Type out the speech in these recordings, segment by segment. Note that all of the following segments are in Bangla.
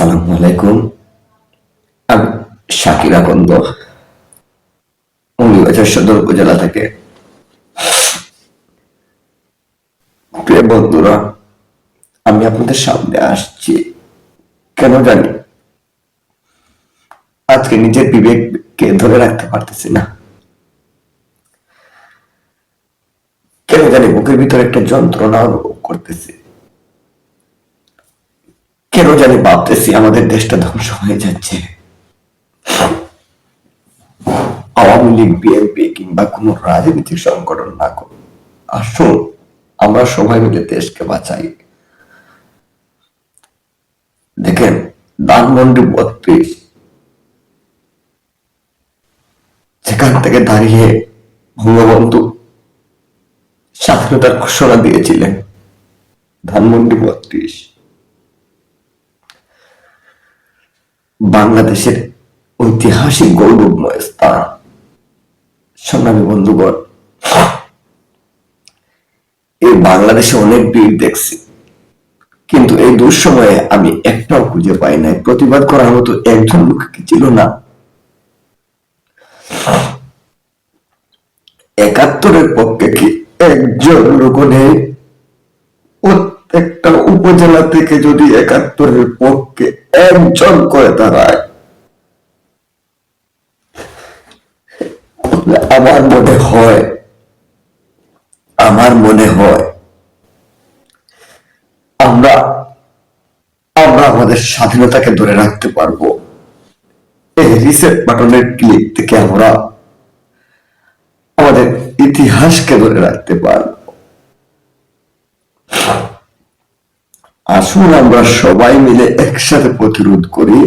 আসসালামু আলাইকুম আমি শাকির আকন্দ মৌলিবাজার সদর উপজেলা থেকে প্রিয় বন্ধুরা আমি আপনাদের সামনে আসছি কেন জানি আজকে নিজের বিবেককে ধরে রাখতে পারতেছি না কেন জানি বুকের ভিতরে একটা যন্ত্রণা অনুভব করতেছি কেন জানি ভাবতেছি আমাদের দেশটা ধ্বংস হয়ে যাচ্ছে। আওয়ামী লীগ বিএনপি কিংবা কোন রাজনৈতিক সংগঠন না করুন আসুন, আমরা সবাই মিলে দেশকে বাঁচাই। দেখেন, ধানমন্ডি বত্রিশ। সেখান থেকে দাঁড়িয়ে বঙ্গবন্ধু স্বাধীনতার ঘোষণা দিয়েছিলেন। ধানমন্ডি বত্রিশ। বাংলাদেশের ঐতিহাসিক গৌরবময় স্থান। সংগ্রামী বন্ধুগণ, এই বাংলাদেশে অনেক বীর দেখছি। কিন্তু এই দুঃসময়ে আমি একটাও খুঁজে পাই নাই। প্রতিবাদ করার মতো একজন লোক কি ছিল না? একাত্তরের পক্ষে কি একজন লোক নেই? প্রত্যেকটা উপজেলা থেকে যদি একাত্তরের পক্ষে একজন করে দাঁড়ায় আমার মনে হয়, আমার মনে হয় আমরা আমরা আমাদের স্বাধীনতাকে ধরে রাখতে পারব। এই রিসেট বাটনের ক্লিক থেকে আমরা আমাদের ইতিহাসকে ধরে রাখতে পারব। আসুন আমরা সবাই মিলে একসাথে প্রতিরোধ করি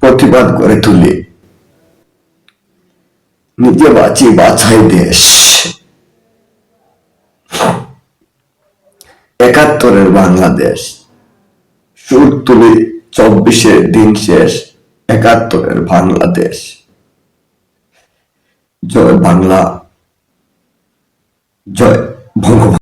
প্রতিবাদ করে তুলি। নিজে বাঁচি, বাছাই দেশ। একাত্তরের বাংলাদেশ। সুর তুলি চব্বিশের দিন শেষ, একাত্তরের বাংলাদেশ। জয় বাংলা, জয় বঙ্গবন্ধু